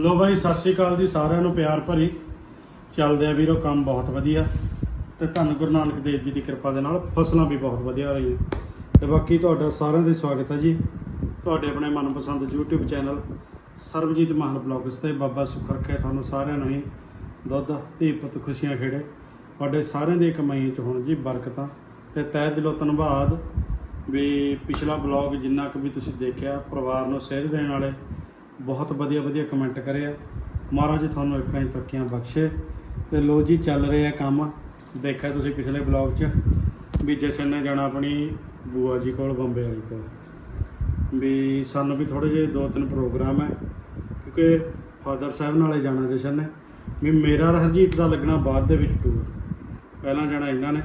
ਲੋ ਬਾਈ, ਸਤਿ ਸ਼੍ਰੀ ਅਕਾਲ ਜੀ, ਸਾਰਿਆਂ ਨੂੰ ਪਿਆਰ ਭਰੀ। ਚੱਲਦੇ ਆ ਵੀਰੋ, ਕੰਮ ਬਹੁਤ ਵਧੀਆ। ਤੇ ਧੰਨ ਗੁਰੂ ਨਾਨਕ ਦੇਵ ਜੀ ਦੀ ਕਿਰਪਾ ਦੇ ਨਾਲ ਫਸਲਾਂ ਵੀ ਬਹੁਤ ਵਧੀਆ ਰਹੀਆਂ। ਤੇ ਬਾਕੀ ਤੁਹਾਡਾ ਸਾਰਿਆਂ ਦੇ ਸਵਾਗਤ ਹੈ ਜੀ। ਤੁਹਾਡੇ ਆਪਣੇ ਮਨਪਸੰਦ YouTube channel Sarabjit Mahal blogs ਤੇ ਬਾਬਾ ਸੁੱਖ ਰੱਖੇ ਤੁਹਾਨੂੰ ਸਾਰਿਆਂ ਨੂੰ ਹੀ ਦੁੱਧ, ਧੀ ਪੁੱਤ ਖੁਸ਼ੀਆਂ ਖੇੜੇ। ਤੁਹਾਡੇ ਸਾਰਿਆਂ ਦੀ ਕਮਾਈ ਚ ਹੋਣ ਜੀ ਬਰਕਤਾਂ। ਤੇ ਤਹਿ ਦਿਲੋਂ ਧੰਨਵਾਦ ਵੀ ਪਿਛਲਾ ਬਲੌਗ ਜਿੰਨਾ ਕੁ ਵੀ ਤੁਸੀਂ ਦੇਖਿਆ, ਪਰਿਵਾਰ ਨੂੰ ਸੇਧ ਦੇਣ ਵਾਲੇ ਬਹੁਤ ਵਧੀਆ ਵਧੀਆ ਕਮੈਂਟ ਕਰੇ ਆ। ਮਹਾਰਾਜ ਤੁਹਾਨੂੰ ਇੱਕ ਹੀ ਤਰੱਕੀਆਂ ਬਖਸ਼ੇ। ਤੇ ਲੋ ਜੀ, ਚੱਲ ਰਿਹਾ ਕੰਮ। ਦੇਖਿਆ ਤੁਸੀਂ ਪਿਛਲੇ ਬਲੌਗ 'ਚ ਵੀ ਜਸ਼ਨ ਨੇ ਜਾਣਾ ਆਪਣੀ ਬੂਆ ਜੀ ਕੋਲ, ਬੰਬੇ ਵਾਲੀ ਕੋਲ। ਵੀ ਸਾਨੂੰ ਵੀ ਥੋੜੇ ਜਿਹੇ ਦੋ ਤਿੰਨ ਪ੍ਰੋਗਰਾਮ ਹੈ ਕਿਉਂਕਿ ਫਾਦਰ ਸਾਹਿਬ ਨਾਲੇ ਜਾਣਾ ਜਸ਼ਨ ਨੇ। ਵੀ ਮੇਰਾ ਹਰਜੀਤ ਦਾ ਲੱਗਣਾ ਬਾਅਦ ਦੇ ਵਿੱਚ ਟੂਰ ਪਹਿਲਾਂ ਜਾਣਾ ਇਹਨਾਂ ਨੇ।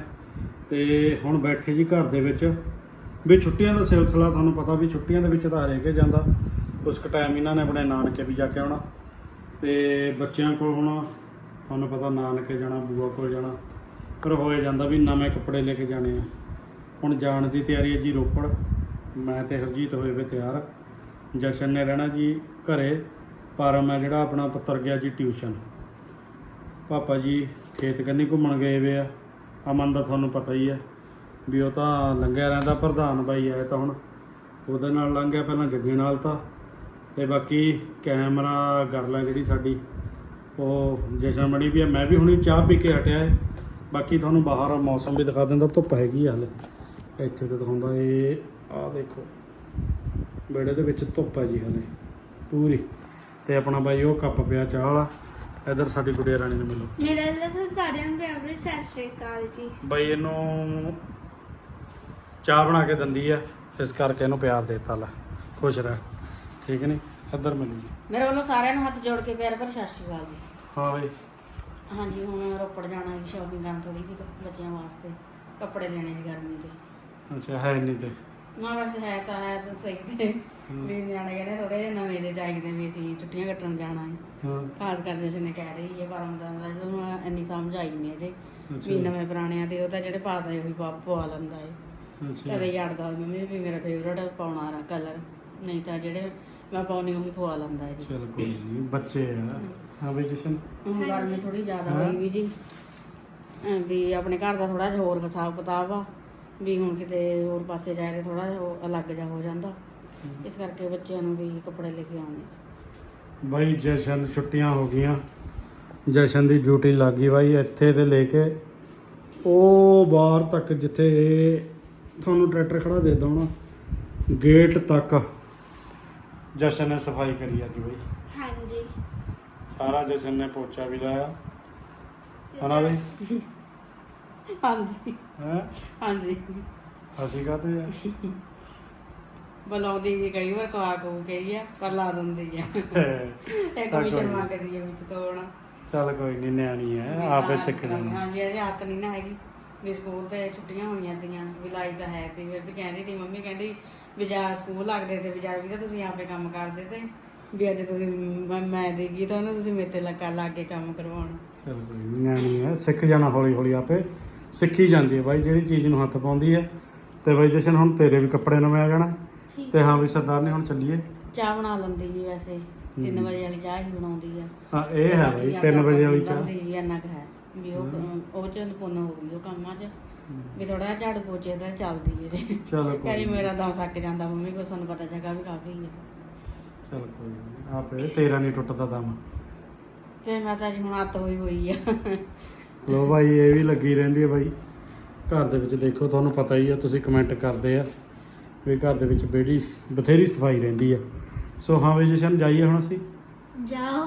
ਤੇ ਹੁਣ ਬੈਠੇ ਜੀ ਘਰ ਦੇ ਵਿੱਚ। ਵੀ ਛੁੱਟੀਆਂ ਦਾ ਸਿਲਸਿਲਾ, ਤੁਹਾਨੂੰ ਪਤਾ ਵੀ ਛੁੱਟੀਆਂ ਦੇ ਵਿੱਚ ਤਾਂ ਹਰੇਕ ਜਾਂਦਾ। ਉਸ ਕੁ ਟਾਈਮ ਇਹਨਾਂ ਨੇ ਆਪਣੇ ਨਾਨਕੇ ਵੀ ਜਾ ਕੇ ਆਉਣਾ ਤੇ ਬੱਚਿਆਂ ਕੋਲ ਹੁਣ ਤੁਹਾਨੂੰ ਪਤਾ ਨਾਨਕੇ ਜਾਣਾ, ਬੂਆ ਕੋਲ ਜਾਣਾ, ਫਿਰ ਹੋਏ ਜਾਂਦਾ ਵੀ ਨਵੇਂ ਕੱਪੜੇ ਲੈ ਕੇ ਜਾਣੇ ਆ। ਹੁਣ ਜਾਣ ਦੀ ਤਿਆਰੀ ਹੈ ਜੀ ਰੋਪੜ। ਮੈਂ ਤੇ ਹਰਜੀਤ ਹੋਏ ਵੇ ਤਿਆਰ। ਜਸ਼ਨ ਨੇ ਰਹਿਣਾ ਜੀ ਘਰੇ, ਪਰ ਮੈਂ ਜਿਹੜਾ ਆਪਣਾ ਪੁੱਤਰ ਗਿਆ ਜੀ ਟਿਊਸ਼ਨ। ਪਾਪਾ ਜੀ ਖੇਤ ਕੰਨੀ ਘੁੰਮਣ ਗਏ ਵੇ ਆ। ਅਮਨ ਦਾ ਤੁਹਾਨੂੰ ਪਤਾ ਹੀ ਹੈ ਵੀ ਉਹ ਤਾਂ ਲੰਘਿਆ ਰਹਿੰਦਾ ਪ੍ਰਧਾਨ ਬਾਈ ਆਇਆ ਤਾਂ ਹੁਣ। ਉਹਦੇ ਨਾਲ ਲੰਘਿਆ ਪਹਿਲਾਂ ਜੱਗੇ ਨਾਲ ਤਾਂ। ਤੇ ਬਾਕੀ ਕੈਮਰਾ ਕਰ ਲੈ ਜਿਹੜੀ ਸਾਡੀ। ਉਹ ਜਸ਼ਨ ਬਣੀ ਵੀ ਆ ਮੈਂ ਵੀ ਹੁਣੀ ਚਾਹ ਪੀ ਕੇ ਹਟਿਆ ਹੈ ਬਾਕੀ ਤੁਹਾਨੂੰ ਬਾਹਰ ਮੌਸਮ ਵੀ ਦਿਖਾ ਦਿੰਦਾ ਧੁੱਪ ਹੈਗੀ ਹਲੇ। ਇੱਥੇ ਤੇ ਦਿਖਾਉਂਦਾ ਇਹ ਆਹ ਦੇਖੋ। ਵਿਹੜੇ ਦੇ ਵਿੱਚ ਧੁੱਪ ਹੈ ਜੀ ਹਲੇ ਪੂਰੀ। ਤੇ ਆਪਣਾ ਬਾਈ ਉਹ ਕੱਪ ਪਿਆ ਚਾਹ ਵਾਲਾ ਇਧਰ ਸਾਡੀ ਗੁੜੀਆ ਰਾਣੀ ਨੂੰ ਮਿਲੋ। ਮੇਰਾ ਲਸਨ ਸਾਰਿਆਂ ਨੂੰ ਪਿਆਰ ਸਤਿ ਸ਼੍ਰੀ ਅਕਾਲ ਜੀ। ਬਈ ਇਹਨੂੰ ਚਾਹ ਬਣਾ ਕੇ ਦਿੰਦੀ ਆ ਇਸ ਕਰਕੇ ਇਹਨੂੰ ਪਿਆਰ ਦੇਤਾ ਲੈ। ਖੁਸ਼ ਰਹਿ। ਠੀਕ ਨਹੀਂ ਇੱਧਰ ਮਿਲੂ ਜੀ। ਮੇਰੇ ਵੱਲੋਂ ਸਾਰਿਆਂ ਨੂੰ ਹੱਥ ਜੋੜ ਕੇ ਪਿਆਰ ਭਰੀ ਸਤਿ ਸ਼੍ਰੀ ਅਕਾਲ ਜੀ। ਹਾਂ ਬਈ। ਹਾਂਜੀ ਹੁਣ ਰੋਪੜ ਜਾਣਾ ਹੈ ਸ਼ਾਪਿੰਗ ਕਰਨ ਥੋੜੀ ਜਿਹੀ ਬੱਚਿਆਂ ਵਾਸਤੇ। ਕੱਪੜੇ ਲੈਣੇ ਜੀ ਗਰਮੀ ਦੇ। ਅੱਛਾ ਹੈ ਨਹੀਂ ਤੇ। ਨਾ ਵੈਸੇ ਹੈ ਤਾਂ ਹੈ ਤਾਂ ਸਹੀ ਤੇ। ਵੀ ਨਿਆਣੇ ਕਹਿੰਦੇ ਥੋੜੇ ਜਿਹੇ ਨਵੇਂ ਦੇ ਚਾਹੀਦੇ ਵੀ ਅਸੀਂ ਛੁੱਟੀਆਂ ਕੱਟਣ ਜਾਣਾ ਹੈ। ਖਾਸ ਕਰ ਜਿਸ ਨੇ ਕਹਿ ਰਹੀ ਹੈ ਹੁੰਦਾ ਦਾ ਜਦੋਂ ਇੰਨੀ ਸਮਝ ਆਈ ਨਹੀਂ ਅਜੇ। ਵੀ ਨਵੇਂ ਪੁਰਾਣਿਆਂ ਦੇ ਉਹ ਤਾਂ ਜਿਹੜੇ ਪਾਤਾ ਉਹੀ ਪਾ ਪਵਾ ਲੈਂਦਾ ਹੈ। ਅੱਛਾ। ਕਦੇ ਯਾਦਦਾ ਮੰਮੀ ਵੀ ਮੇਰਾ ਫੇਵਰਟ ਪਾਉਣਾ ਰਾ ਕਲਰ ਨਹੀਂ ਤਾਂ ਜਿਹੜੇ ਮੈਂ ਪਾਉਣੀ ਉਹੀ ਪਵਾ ਲੈਂਦਾ ਹੈ ਜੀ ਚਲ ਕੋਈ ਨਹੀਂ ਬੱਚੇ ਆ। ਹਾਂ ਬਈ ਜਸ਼ਨ। ਹੁਣ ਗਰਮੀ ਥੋੜੀ ਜ਼ਿਆਦਾ ਹਾਂ। ਹੋਈ ਵੀ ਜੀ। ਅਹ ਵੀ ਆਪਣੇ ਘਰ ਦਾ ਥੋੜਾ ਜਿਹਾ ਹੋਰ ਹਿਸਾਬ ਕਿਤਾਬ ਆ। ਵੀ ਹੁਣ ਕਿਤੇ ਹੋਰ ਪਾਸੇ ਜਾਏ ਤੇ ਥੋੜਾ ਜਿਹਾ ਉਹ ਅਲੱਗ ਜਿਹਾ ਹੋ ਜਾਂਦਾ। ਇਸ ਕਰਕੇ ਬੱਚਿਆਂ ਨੂੰ ਵੀ ਕੱਪੜੇ ਲੈ ਕੇ ਆਉਣੇ। ਬਾਈ ਜਸ਼ਨ ਛੁੱਟੀਆਂ ਹੋ ਗਈਆਂ। ਜਸ਼ਨ ਦੀ ਡਿਊਟੀ ਲੱਗ ਗਈ ਬਾਈ ਇੱਥੇ ਤੇ ਲੈ ਕੇ। ਉਹ ਬਾਹਰ ਤੱਕ ਜਿੱਥੇ ਤੁਹਾਨੂੰ ਟਰੈਕਟਰ ਖੜਾ ਦੇ ਦਉਣਾ ਗੇਟ ਤੱਕ। ਜਸ਼ਨ ਨੇ ਸਫ਼ਾਈ ਕਰੀ ਅੱਜ ਬਾਈ। ਹਾਂਜੀ। ਸਾਰਾ ਜਸ਼ਨ ਨੇ ਪੋਚਾ ਵੀ ਲਾਇਆ। ਹਨਾ ਬਈ? ਹਾਂਜੀ। ਹੈ? ਹਾਂਜੀ। ਅਸੀਂ ਕਾਤੇ ਆ? ਬੁਲਾਉਂਦੀ ਜੀ ਕਈ ਵਾਰ ਕਵਾ ਕੂ ਕਹੀ ਆ ਪਰ ਲਾ ਦਿੰਦੀ ਆ। ਇਹ ਤਾਂ ਕਮਿਸ਼ਨ ਨੀ। ਮੰਗਦੀ ਆ ਵਿੱਚ ਤੋਂ ਹੁਣ। ਚੱਲ ਕੋਈ ਨਹੀਂ ਨਿਆਣੀ ਹੈ ਆਪੇ ਸਿੱਖ ਜਾਣਾ ਹਾਂਜੀ ਇਹਦੀ ਹੱਥ ਨਹੀਂ ਨਾ ਹੈਗੀ। ਵੀ ਸਕੂਲ ਤੇ ਛੁੱਟੀਆਂ ਹੋਈਆਂ ਤੀਆਂ ਵੀ ਲਾਈ ਤਾਂ ਹੈ ਤੇ ਵੀ ਕਹਿੰਦੀ ਤੀ ਮੰਮੀ ਕਹਿੰਦੀ ਵੀ ਜਾ ਸਕੂਲ ਲੱਗਦੇ ਤੇ ਵਿਚਾਰ ਵੀ ਤਾਂ ਤੁਸੀਂ ਆਪੇ ਕੰਮ ਕਰਦੇ ਤੇ ਵੀ ਅੱਜ ਤੁਸੀਂ ਮੈਂ- ਮੈਂ ਦੇਗੀ ਤਾਂ ਉਹਨੂੰ ਤੁਸੀਂ ਮੇਰੇ ਤੇ ਲੱਗਾ ਲਾ ਕੇ ਕੰਮ ਕਰਵਾਉਣਾ। ਚੱਲ ਕੋਈ ਨੀ, ਨਿਆਣੀ ਹੈ ਸਿੱਖ ਜਾਣਾ ਹੌਲੀ ਹੌਲੀ ਆਪੇ। ਸਿੱਖੀ ਜਾਂਦੀ ਹੈ ਬਾਈ ਜਿਹੜੀ ਚੀਜ਼ ਨੂੰ ਹੱਥ ਪਾਉਂਦੀ ਹੈ ਤੇ ਬਾਈ ਜਸ਼ਨ ਹੁਣ ਤੇਰੇ ਵੀ ਕੱਪੜੇ ਨਵੇਂ ਆ ਜਾਣਾ ਤੇ ਹਾਂ ਵੀ ਸਰਦਾਰ ਨੇ ਹੁਣ ਚੱਲੀਏ। ਚਾਹ ਬਣਾ ਲੈਂਦੀ ਜੀ ਵੈਸੇ 3 ਵਜੇ ਵਾਲੀ ਚਾਹ ਹੀ ਬਣਾਉਂਦੀ ਆ। ਹਾਂ ਇਹ ਹੈ ਬਾਈ 3 ਵਜੇ ਵਾਲੀ ਚਾਹ। ਜੀ ਇੰਨਾ ਕੁ ਹੈ। ਵੀ ਉਹ ਉਹ ਚ ਪੁੰਨ ਹੋ ਗਈ ਉਹ ਕੰਮਾਂ ਚ। ਵੀ ਥੋੜਾ ਜਿਹਾ ਝਾੜੂ ਪੋਚੇ ਦਾ ਚੱਲਦੀ ਜੇ। ਚਲੋ ਕੋਈ ਕਹਿੰਦੀ ਮੇਰਾ ਦਮ ਥੱਕ ਜਾਂਦਾ ਮੰਮੀ ਕੋ ਤੁਹਾਨੂੰ ਪਤਾ ਜਗ੍ਹਾ ਵੀ ਕਾਫੀ ਹੈ ਚਲ ਕੋਈ ਨੀ, ਆਪੇ ਤੇਰਾ ਨਹੀਂ ਟੁੱਟਦਾ ਦਮ। ਫਿਰ ਮੈਂ ਤਾਂ ਜੀ ਹੁਣ ਅੱਤ ਹੋਈ ਹੋਈ ਆ। ਲੋ ਬਾਈ ਇਹ ਵੀ ਲੱਗੀ ਰਹਿੰਦੀ ਹੈ ਬਾਈ। ਘਰ ਦੇ ਵਿੱਚ ਦੇਖੋ ਤੁਹਾਨੂੰ ਪਤਾ ਹੀ ਆ ਤੁਸੀਂ ਕਮੈਂਟ ਕਰਦੇ ਆ ਵੀ ਘਰ ਦੇ ਵਿੱਚ ਬੇੜੀ ਬਥੇਰੀ ਸਫ਼ਾਈ ਰਹਿੰਦੀ ਆ। ਸੋ ਹਾਂ ਵੀ ਜਸ਼ਨ ਜਾਈਏ ਹੁਣ ਅਸੀਂ? ਜਾਓ।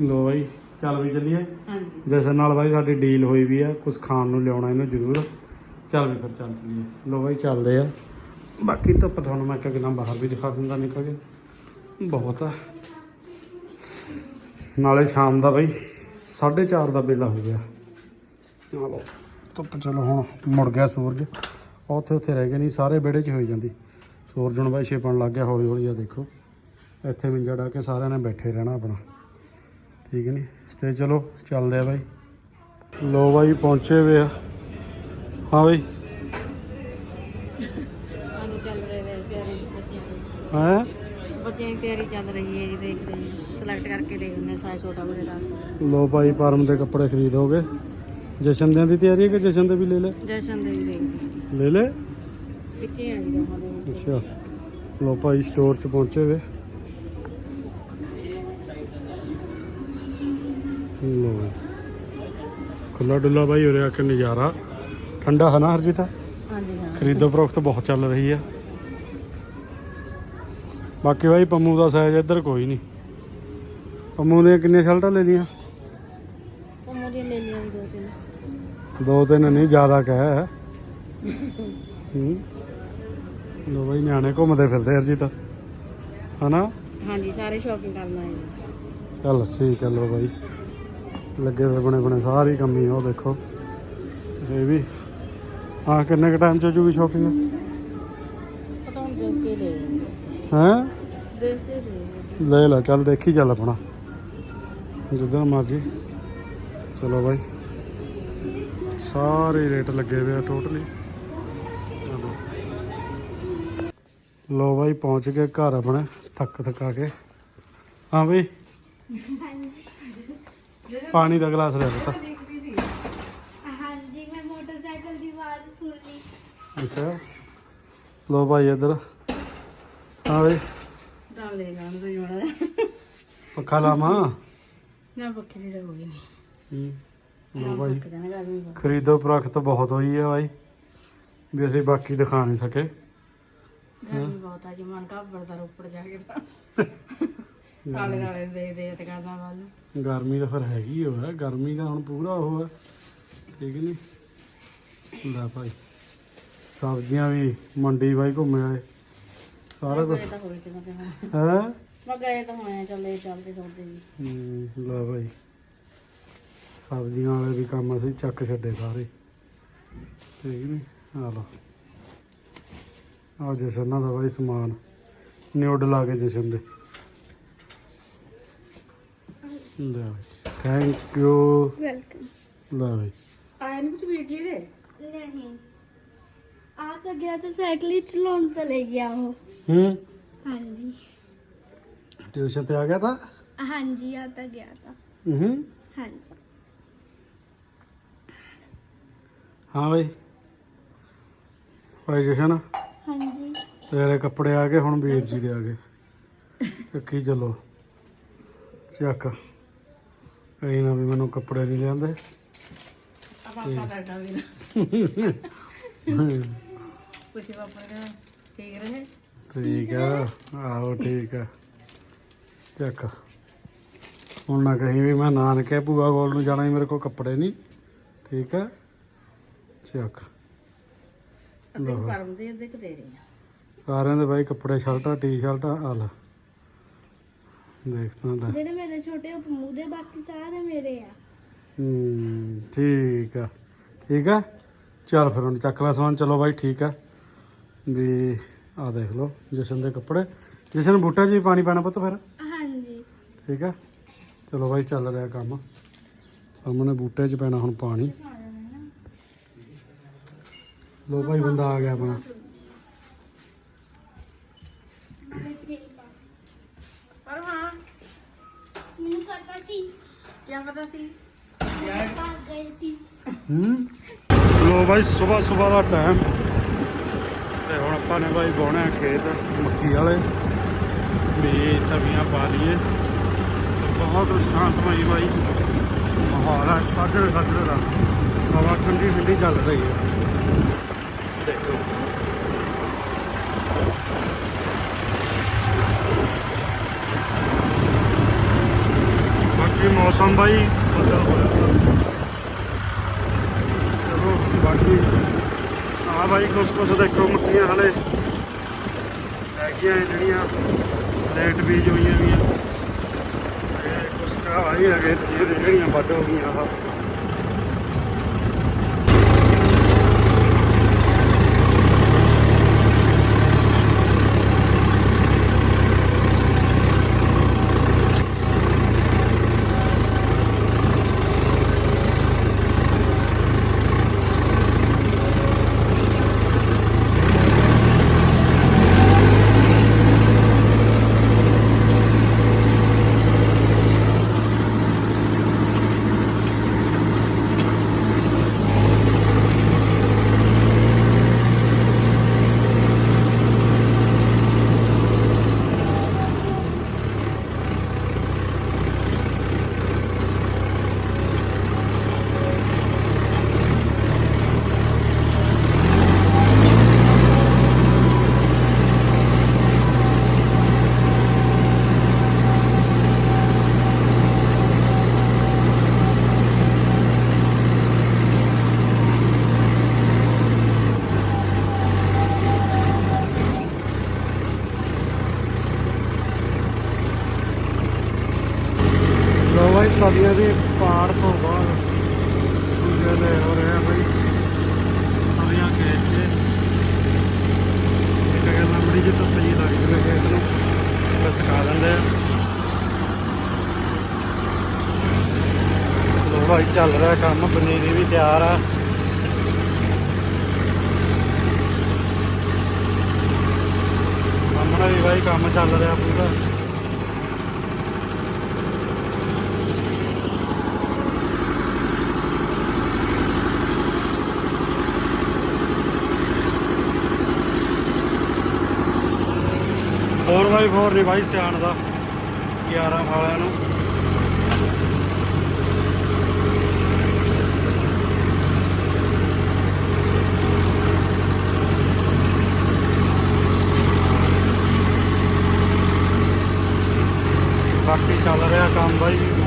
ਲੋ ਬਾਈ। ਚੱਲ ਵੀ ਚੱਲੀਏ। ਹਾਂਜੀ। ਜਸ਼ਨ ਨਾਲ ਬਾਈ ਸਾਡੀ ਡੀਲ ਹੋਈ ਵੀ ਆ ਕੁਝ ਖਾਣ ਨੂੰ ਲਿਆਉਣਾ ਇਹਨੂੰ ਜ਼ਰੂਰ। ਚੱਲ ਵੀ ਫਿਰ ਚੱਲ ਚੱਲੀਏ। ਲੋ ਬਾਈ ਚੱਲਦੇ ਆ। ਬਾਕੀ ਧੁੱਪ ਤੁਹਾਨੂੰ ਮੈਂ ਕਿਹਾ ਬਾਹਰ ਵੀ ਦਿਖਾ ਦਿੰਦਾ ਨਿਕਲ ਕੇ। ਬਹੁਤ ਆ। ਨਾਲੇ ਸ਼ਾਮ ਦਾ ਬਾਈ 4:30 ਦਾ ਵੇਲਾ ਹੋ ਗਿਆ। ਆ ਲੋ ਧੁੱਪ ਚਲੋ ਹੁਣ ਮੁੜ ਗਿਆ ਸੂਰਜ। ਉੱਥੇ ਉੱਥੇ ਰਹਿ ਗਏ ਨਹੀਂ ਸਾਰੇ ਵਿਹੜੇ 'ਚ ਹੋਈ ਜਾਂਦੀ। ਸੂਰਜ ਹੁਣ ਬਾਈ ਛਿਪਣ ਲੱਗ ਗਿਆ ਹੌਲੀ ਹੌਲੀ ਆ ਦੇਖੋ। ਇੱਥੇ ਮੰਜਾ ਡਾ ਕੇ ਸਾਰਿਆਂ ਨੇ ਬੈਠੇ ਰਹਿਣਾ ਆਪਣਾ। ਠੀਕ ਹੈ ਨੀ? ਤੇ ਚਲੋ ਚੱਲਦੇ ਆ ਬਾਈ। ਲੋ ਬਾਈ ਪਹੁੰਚੇ ਵੇ ਆ। ਹਾਂ ਬਾਈ। ਹੈ ਬੱਚੇ ਬੱਚਿਆਂ ਦੀ। ਤਿਆਰੀ ਚੱਲ ਰਹੀ ਹੈ ਜੀ ਦੇਖਦੇ ਹਾਂ ਸਿਲੈਕਟ ਕਰਕੇ ਦੇਖਦੇ ਹਾਂ ਸਾਈਜ਼ ਛੋਟਾ ਬੜੇ ਦਾ। ਲੋ ਭਾਈ ਪਰਮ ਦੇ ਕੱਪੜੇ ਖਰੀਦੋਗੇ ਜਸ਼ਨ ਦਿਆਂ ਦੀ ਤਿਆਰੀ ਹੈ ਕਿ ਜਸ਼ਨ ਦੇ ਵੀ ਲੈ ਲੈ? ਜਸ਼ਨ ਦੇ ਵੀ ਲੈ ਲੈ। ਹਾਂ ਕਿੱਥੇ ਆ ਜੀ ਦੇ? ਅੱਛਾ। ਲੋ ਭਾਈ ਸਟੋਰ ਚ ਪਹੁੰਚੇ ਵੇ ਲੋ ਖੁੱਲਾ ਡੁੱਲਾ ਭਾਈ ਉਰੇ ਆ ਕੇ ਨਜ਼ਾਰਾ। ਠੰਡਾ ਹੈ ਨਾ ਹਰਜੀਤ? ਹਾਂਜੀ ਹਾਂ। ਖਰੀਦੋ ਫਰੋਖਤ ਬਹੁਤ ਚੱਲ ਰਹੀ ਹੈ ਬਾਕੀ ਭਾਈ ਪੰਮੂ ਦਾ ਸਾਈਜ਼ ਇੱਧਰ ਕੋਈ ਨਹੀਂ। ਪੰਮੂ ਨੇ ਕਿੰਨੀਆਂ ਸ਼ਰਟਾਂ ਲੈ ਲਈਆਂ? ਉਹ ਮੇਰੀ ਲੈ ਲਿਆ ਦੋ ਤਿੰਨ। ਦੋ ਤਿੰਨ ਨਹੀਂ ਜ਼ਿਆਦਾ ਕਹਿ। ਹੂੰ। ਲੋ ਭਾਈ ਨਿਆਣੇ ਘੁੰਮਦੇ ਫਿਰਦੇ ਹਰਜੀਤ। ਹਨਾ? ਹਾਂਜੀ ਸਾਰੇ ਸ਼ਾਪਿੰਗ ਕਰਨਾ ਹੈ ਜੀ ਚੱਲ ਠੀਕ ਹੈ ਲੋ ਬਾਈ। ਲੱਗੇ ਹੋਏ ਬਣੇ ਬਣੇ ਸਾਰੀ ਕੰਮੀ ਆ ਉਹ ਦੇਖੋ। ਇਹ ਵੀ। ਹਾਂ ਕਿੰਨੇ ਕ ਟਾਈਮ ਚ ਹੋ ਜੂਗੀ ਸ਼ਾਪਿੰਗ ਪਤਾ ਹੁਣ ਦੇਖ ਕੇ ਲੈ ਹੈ? ਦੇਖ ਕੇ ਲੈ ਲੈ ਚੱਲ ਦੇਖੀ ਚੱਲ ਆਪਣਾ। ਜਿੱਦਾਂ ਮਰਜ਼ੀ। ਚਲੋ ਬਾਈ। ਸਾਰੇ ਰੇਟ ਲੱਗੇ ਹੋਏ ਆ ਟੋਟਲੀ ਲੋ ਬਾਈ ਪਹੁੰਚ ਗਏ ਘਰ ਆਪਣੇ ਥੱਕ ਥਕਾ ਕੇ। ਹਾਂ ਬਈ। ਪਾਣੀ ਦਾ ਗਲਾਸ ਲੈ ਬਤਾ ਹਾਂਜੀ ਮੈਂ ਮੋਟਰਸਾਈਕਲ ਦੀ ਆਵਾਜ਼ ਸੁਣ ਲਈ। ਅੱਛਾ। ਲੋ ਭਾਈ ਇੱਧਰ। ਹਾਂ ਬਈ। ਤਾਂ ਲੈ ਲਾਂ ਤੁਸੀਂ ਮਾੜਾ ਪੱਖਾ ਲਾਵਾਂ? ਨਾ ਪੱਖੇ ਦੀ ਤਾਂ ਨਹੀਂ। ਹੂੰ। ਲੋ ਭਾਈ। ਪੱਕ ਜਾਣਾ ਗਰਮੀ ਬਹੁਤ ਖਰੀਦੋ ਪ੍ਰਖਤ ਬਹੁਤ ਹੋਈ ਹੈ ਭਾਈ। ਵੀ ਅਸੀਂ ਬਾਕੀ ਦਿਖਾ ਨਹੀਂ ਸਕੇ। ਗਰਮੀ ਬਹੁਤ ਆ ਜੀ ਮਨ ਘਬਰਦਾ ਰੋਪੜ ਜਾ ਕੇ ਤਾਂ। ਤੇ ਕਰਦਾ ਵੱਲ। ਗਰਮੀ ਤਾਂ ਫਿਰ ਹੈਗੀ ਹੋ ਹੈ ਗਰਮੀ ਦਾ ਹੁਣ ਪੂਰਾ ਉਹ ਹੈ ਠੀਕ ਨਹੀਂ ਲੈ ਭਾਈ ਸਬਜ਼ੀਆਂ ਵੀ ਮੰਡੀ ਭਾਈ ਘੁੰਮੇ ਆਏ ਸਾਰਾ ਕੁਝ ਗਏ ਤਾਂ ਹੋਏ ਤੇ ਮੈਂ ਹੈ? ਮੈਂ ਗਏ ਤਾਂ ਹੋਏ ਚੱਲੇ ਚੱਲਦੇ ਸੌਦੇ ਜੀ ਲੈ ਭਾਈ ਸਬਜ਼ੀਆਂ ਵਾਲੇ ਵੀ ਕੰਮ ਅਸੀਂ ਚੱਕ ਛੱਡੇ ਸਾਰੇ ਠੀਕ ਨਹੀਂ ਆ ਲਓ। ਆ ਜਸ਼ਨਾਂ ਦਾ ਭਾਈ ਸਮਾਨ ਨਿਊਡਲ ਆ ਗਏ ਜਸ਼ਨ ਦੇ। ਲੈ ਭਾਈ ਥੈਂਕ ਯੂ ਵੈਲਕਮ ਲੈ ਭਾਈ ਆਏ ਨਹੀਂ ਕੁਝ ਵੀਰ ਜੀ ਦੇ? ਨਹੀਂ। ਆ ਤਾਂ ਗਿਆ ਤਾਂ ਸਾਈਕਲ ਹੀ ਚਲਾਉਣ ਚਲੇ ਗਿਆ ਉਹ। ਹੂੰ? ਹਾਂਜੀ। ਟਿਊਸ਼ਨ ਤੇ ਆ ਗਿਆ ਤਾਂ? ਹਾਂਜੀ ਆ ਤਾਂ ਗਿਆ ਤਾਂ। ਹੂੰ? ਹਾਂਜੀ। ਹਾਂ ਭਾਈ ਭਾਈ ਜਸ਼ਨ ਹਾਂਜੀ। ਤੇਰੇ ਕੱਪੜੇ ਆ ਗਏ ਹੁਣ ਵੀਰ ਜੀ ਦੇ ਆ ਗਏ। ਚੱਕੀ ਚਲੋ। ਚੱਕ। ਕਈ ਨਾ ਵੀ ਮੈਨੂੰ ਕੱਪੜੇ ਨਹੀਂ ਲਿਆਂਦੇ। ਆਪਾਂ ਆਪਾਂ ਕਰਦਾ ਵੀਰ ਪੁੱਛੇ ਪਾਪਾ ਨੇ ਠੀਕ ਰਹੇ? ਠੀਕ ਆ ਆਹੋ ਠੀਕ ਆ। ਚੱਕ। ਹੁਣ ਨਾ ਕਹੀਂ ਵੀ ਮੈਂ ਨਾਨਕੇ ਭੂਆ ਕੋਲ ਨੂੰ ਜਾਣਾ ਹੀ ਮੇਰੇ ਕੋਲ ਕੱਪੜੇ ਨਹੀਂ। ਠੀਕ ਆ। ਚੱਕ। ਕੁ ਪਰਮ ਦੇ ਅੱਧੇ ਕੁ ਦੇ ਰਹੀ ਸਾਰਿਆਂ ਦੇ ਬਾਈ ਕੱਪੜੇ ਸ਼ਰਟਾਂ ਟੀ-ਸ਼ਰਟਾਂ ਆ ਲੈ। ਦੇਖਦਾ ਲੈ ਜਿਹੜੇ ਮੇਰੇ ਛੋਟੇ ਉਹ ਪੰਮੂ ਦੇ ਬਾਕੀ ਸਾਰੇ ਮੇਰੇ ਆ। ਹੂੰ ਠੀਕ ਆ। ਠੀਕ ਆ? ਚੱਲ ਫਿਰ ਹੁਣ ਚੱਕ ਲੈ ਸਮਾਨ। ਚਲੋ ਬਾਈ ਠੀਕ ਆ। ਵੀ ਆ ਦੇਖ ਲਓ ਜਸ਼ਨ ਦੇ ਕੱਪੜੇ। ਜਸ਼ਨ ਬੂਟਾ ਜੀ ਪਾਣੀ ਪਾਣਾ ਪੁੱਤ ਫਿਰ। ਹਾਂਜੀ। ਠੀਕ ਆ? ਚਲੋ ਬਾਈ ਚੱਲ ਰਿਹਾ ਕੰਮ। ਸਾਹਮਣੇ ਬੂਟੇ 'ਚ ਪੈਣਾ ਹੁਣ ਪਾਣੀ। ਲੋ ਭਾਈ ਬੰਦਾ ਆ ਗਿਆ ਆਪਣਾ ਪਰ ਹਾਂ ਮੈਨੂੰ ਪਤਾ ਸੀ ਕੀ ਪਤਾ ਸੀ। ਆ ਗਈ ਸੀ ਲੋ ਬਾਈ ਸਵੇਰ ਸਵੇਰ ਦਾ ਟਾਈਮ ਤੇ ਹੁਣ ਆਪਾਂ ਨੇ ਬਾਈ ਬਾਉਣਾ ਖੇਤ, ਮੱਕੀ ਵਾਲੇ। ਵੀ ਤਵੀਆਂ ਪਾ ਲਈਏ। ਤੇ ਬਹੁਤ ਸ਼ਾਂਤਮਈ ਬਾਈ ਮਾਹੌਲ ਹੈ ਸਾਜਰੇ ਸਾਜਰੇ ਦਾ। ਹਵਾ ਠੰਡੀ ਠੰਡੀ ਚੱਲ ਰਹੀ ਹੈ ਦੇਖੋ ਬਾਕੀ ਮੌਸਮ ਬਾਈ। ਬੱਦਲ ਹੋਇਆ ਚਲੋ, ਬਾਕੀ ਆ ਬਾਈ ਕੁਛ ਕੁਛ ਦੇਖੋ ਮੱਕੀਆਂ ਹਲੇ। ਹੈਗੀਆਂ ਇਹ ਜਿਹੜੀਆਂ ਲੇਟ ਬੀਜ ਹੋਈਆਂ ਵੀ ਆ ਕੁਛ ਕਾ ਆਈ ਹੈਗੇ ਜਿਹੜੀਆਂ ਵੱਡ ਹੋ ਗਈਆਂ ਆ ਸਦੀਆਂ ਦੀ ਪਾੜ ਤੋਂ ਬਾਅਦ ਦੂਜੇ ਦੇ ਹੋ ਰਿਹਾ ਬਈ। ਤਲੀਆਂ ਖੇਤ 'ਚ ਇੱਕ ਗੱਲ ਲੰਬੜੀ ਜਿਹੀ ਧੁੱਪ ਜੀ ਲੱਗ ਜਵੇ ਖੇਤ ਨੂੰ ਫਿਰ ਸੁਕਾ ਦਿੰਦੇ ਆ। ਲੋ ਭਾਈ, ਚੱਲ ਰਿਹਾ ਕੰਮ, ਪਨੀਰੀ ਵੀ ਤਿਆਰ ਆ। ਸਾਹਮਣੇ ਵੀ ਭਾਈ ਕੰਮ ਚੱਲ ਰਿਹਾ ਪੂਰਾ। 4x4 ਨੇ ਬਾਈ ਸਿਆਣ ਦਾ 11 ਵਾਲਿਆਂ ਨੂੰ। ਬਾਕੀ ਚੱਲ ਰਿਹਾ ਕੰਮ ਬਾਈ।